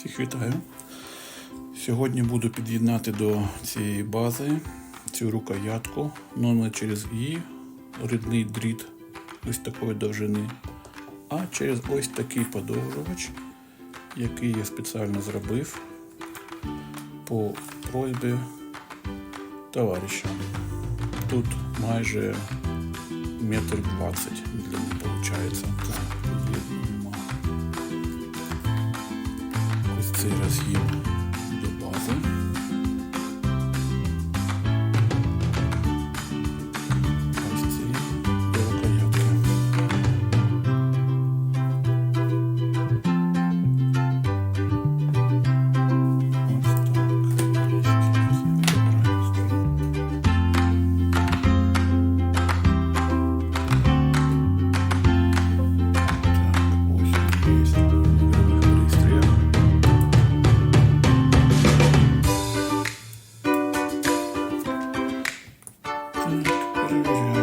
Всіх вітаю. Сьогодні буду під'єднати до цієї бази цю рукоятку, номер через І, рідний дріт ось такої довжини, а через ось такий подовжувач, який я спеціально зробив по просьбі товариша. Тут майже метр двадцять длини виходить. Цей раз до Hallelujah.